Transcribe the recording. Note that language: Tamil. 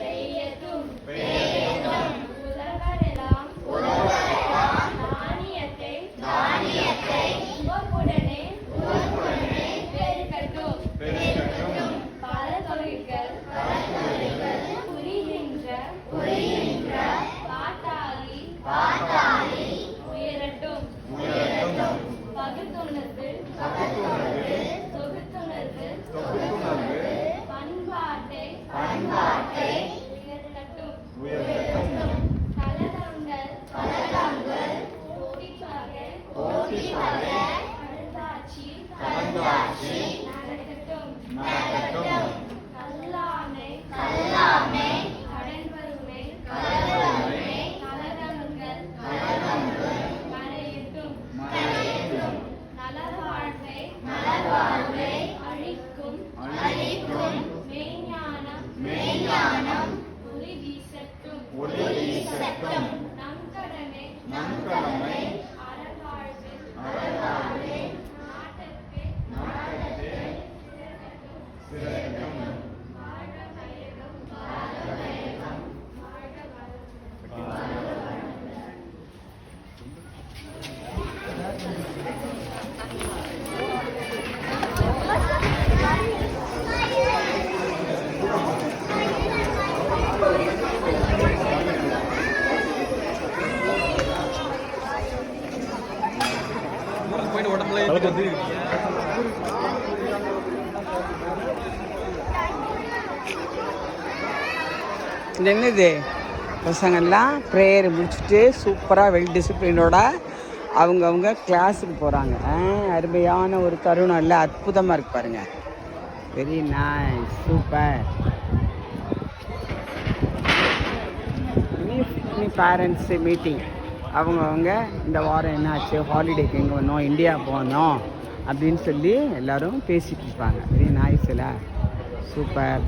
பெய்யட்டும் உழவரெல்லாம் தானியத்தை உவப்புடனே பெருக்கட்டும் நலவாழ்வை அழிக்கும் மெய்ஞானம் ஒளி வீசட்டும் நம் கடமை போயிட்டு உடம்புல இது என்னது? பசங்கள்லாம் ப்ரேயர் முடிச்சுட்டு சூப்பராக வெல் டிசிப்ளினோட அவங்கவுங்க கிளாஸுக்கு போகிறாங்க அருமையான ஒரு தருணம் இல்லை அற்புதமாக இருக்கு பாருங்க. வெரி நைஸ் சூப்பர் இனி பேரண்ட்ஸு மீட்டிங் அவங்கவுங்க இந்த வாரம் என்னாச்சு? ஹாலிடேக்கு எங்கே வந்தோம்? இந்தியா போனோம் அப்படின்னு சொல்லி எல்லோரும் பேசிகிட்டு இருப்பாங்க. Very nice super